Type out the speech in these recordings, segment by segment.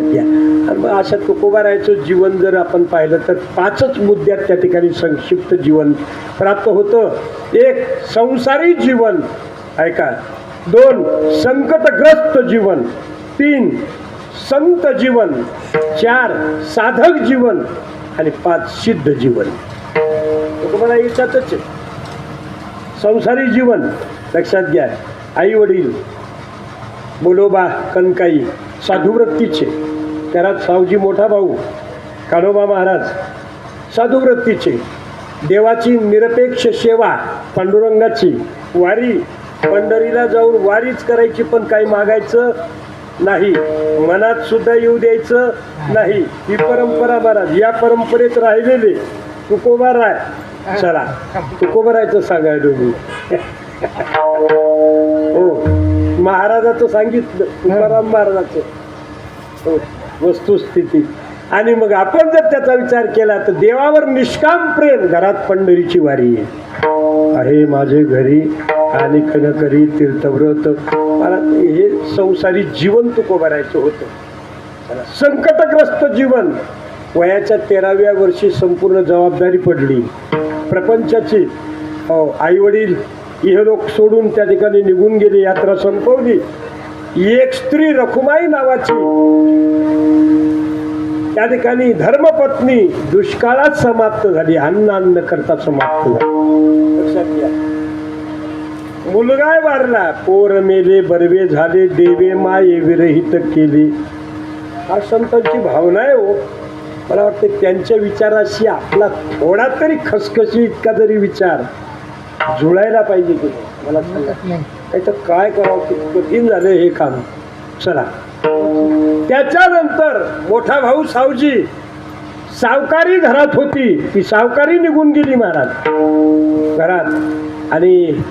घ्या आणि मग अशा तुकोबारायचं जीवन जर आपण पाहिलं तर पाचच मुद्द्यात त्या ठिकाणी संक्षिप्त जीवन प्राप्त होतं. एक संसारी जीवन. ऐका. दोन संकटग्रस्त जीवन. तीन संत जीवन. चार साधक जीवन. आणि पाच सिद्ध जीवन. तुकोबारा याच्यातच आहे. संसारी जीवन. लक्षात घ्या. आई वडील बोलोबा कणकाई साधुवृत्तीचे घरात सावजी मोठा भाऊ कानोबा महाराज साधुवृत्तीचे देवाची निरपेक्ष सेवा पांडुरंगाची वारी पंढरीला जाऊन वारीच करायची पण काही मागायचं नाही मनात सुद्धा येऊ द्यायचं नाही. ही परंपरा महाराज या परंपरेत राहिलेले. तुकोबा राय चला तुकोबा रायचं सांगायलो मी हो महाराजाचं सांगितलं तुकाराम महाराजाचं. हो. वस्तुस्थिती आणि मग आपण जर त्याचा विचार केला तर देवावर निष्काम प्रेम घरात पंढरीची वारी आहे. अरे माझे घरी आणि कनकरी तीर्थव्रत मला हे संसारी जीवन तुकोबारायचं होतं. संकटग्रस्त जीवन. वयाच्या तेराव्या वर्षी संपूर्ण जबाबदारी पडली. प्रपंचाची हो आई वडील इहलोक सोडून त्या ठिकाणी निघून गेली यात्रा संपवली. एक स्त्री रखुमाई नावाची. त्या ठिकाणी धर्मपत्नी दुष्काळात समाप्त झाली. अन्न अन्न करता समाप्त झाली. लक्षात घ्या. मुलगा वारला. पोर मेले बरवे झाले देवे माये विरहित केले. हा संतांची भावना आहे हो. मला वाटतं त्यांच्या विचाराशी आपला थोडा तरी खसखशी इतका तरी विचार जुळायला पाहिजे की मला सांगा. नाही. तर काय करावं कठीण झालं हे काम? चला. त्याच्यानंतर मोठा भाऊ सावजी सावकारी घरात होती. ती सावकारी निघून गेली महाराज. घरात. आणि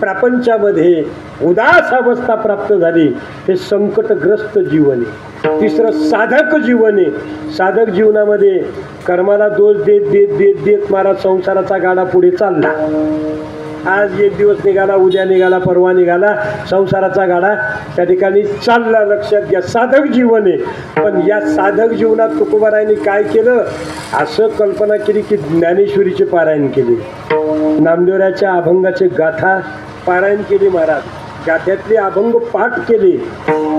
प्रपंचामध्ये उदास अवस्था प्राप्त झाली. हे संकटग्रस्त जीवन आहे तिसरं साधक जीवन. आहे साधक जीवनामध्ये कर्माला दोष देत देत देत देत महाराज संसाराचा गाडा पुढे चालला. आज एक दिवस निघाला उद्या निघाला परवा निघाला संसाराचा गाडा. त्या ठिकाणी चालला लक्षात घ्या साधक जीवन. आहे पण या साधक जीवनात तुकोबारायांनी काय केलं? असं कल्पना केली की ज्ञानेश्वरीचे पारायण केले. नामदेवराच्या अभंगाचे गाथा पारायण केली महाराज. गाथ्यातले अभंग पाठ केले.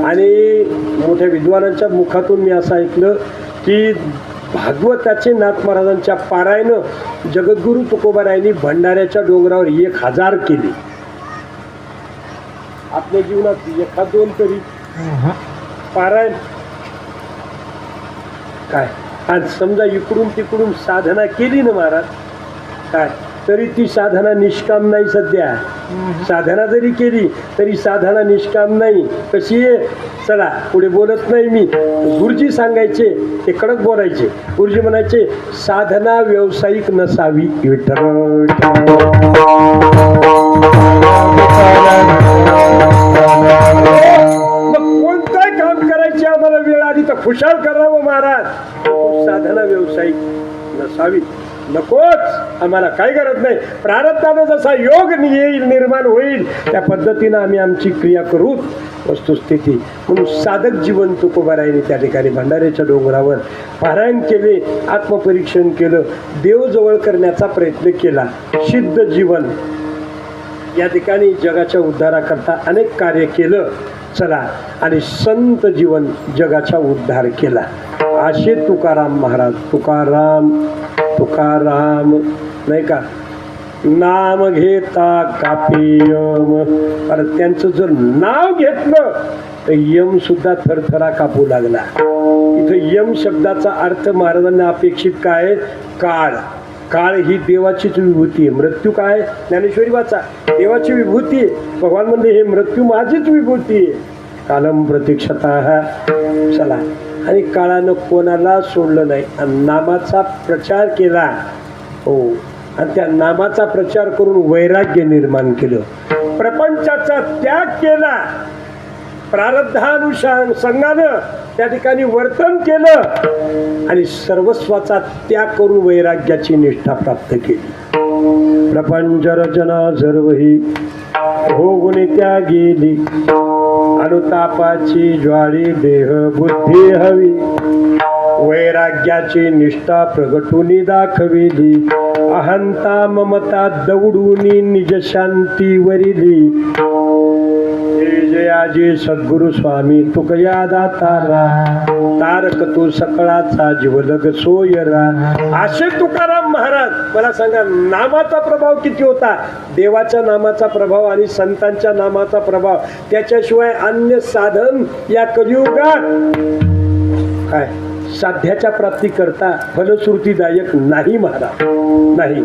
आणि मोठ्या विद्वानांच्या मुखातून मी असं ऐकलं की भागवताचे नाथ महाराजांच्या पारायण जगद्गुरु तुकोबारायांनी भंडाऱ्याच्या डोंगरावर एक हजार केले. आपल्या जीवनात एखाद दोन तरी. पारायण. काय? आज समजा इकडून तिकडून साधना केली ना महाराज. काय? तरी ती साधना निष्काम नाही सध्या. साधना जरी केली तरी साधना निष्काम नाही. कशी आहे? चला पुढे बोलत नाही मी. गुरुजी सांगायचे ते कडक बोलायचे. गुरुजी म्हणायचे साधना व्यावसायिक नसावी कोणतंही मग काम करायचे आम्हाला वेळ आली तर खुशाल करावं महाराज. साधना व्यावसायिक नसावी. नकोच. आम्हाला काही गरज नाही. प्रारब्धानं जसा योग येईल निर्माण होईल त्या पद्धतीनं आम्ही आमची क्रिया करू. वस्तुस्थिती. म्हणून साधक जीवन तुकोबारायने त्या ठिकाणी भंडाऱ्याच्या डोंगरावर पारायण केले आत्मपरीक्षण केलं देवजवळ करण्याचा प्रयत्न केला. सिद्ध जीवन. या ठिकाणी जगाच्या उद्धाराकरता अनेक कार्य केलं. चला आणि संत जीवन जगाचा उद्धार केला. असे तुकाराम महाराज तुकाराम तुकाराम नाही का? नाम घेता कापी यम अरे त्यांचं जर नाव घेतलं तर यम सुद्धा थरथरा कापू लागला. इथं यम शब्दाचा अर्थ महाराजांना अपेक्षित काय? आहे? काळ. काळ ही देवाचीच विभूती आहे. मृत्यू काय? ज्ञानेश्वरी वाचा. देवाची विभूती आहे. भगवान म्हणले हे मृत्यू माझीच विभूती आहे. कालम प्रतीक्षता. चला. आणि काळानं कोणाला सोडलं नाही. आणि नामाचा प्रचार केला. हो. आणि त्या नामाचा प्रचार करून वैराग्य निर्माण केलं. प्रपंचाचा त्याग केला. प्रारब्धानुसार संघानं त्या ठिकाणी वर्तन केलं आणि सर्वस्वाचा त्याग करून वैराग्याची निष्ठा प्राप्त केली. प्रपंच रचना सर्व ही हो त्या गेली अनुतापाची ज्वाळी देह बुद्धी हवी. वैराग्याची निष्ठा प्रगटुनी दाखविली. अहंता ममता दौडून निज शांती वरिली जयाजी सद्गुरु स्वामी तुकया दातारा तारक तू सकळाचा जीवलग सोयरा असे तुकाराम महाराज मला सांगा नामाचा प्रभाव किती होता? देवाच्या नामाचा प्रभाव आणि संतांच्या नामाचा प्रभाव त्याच्याशिवाय अन्य साधन या कलियुगात काय? साध्याच्या प्राप्ती करता फलश्रुतीदायक नाही महाराज. नाही.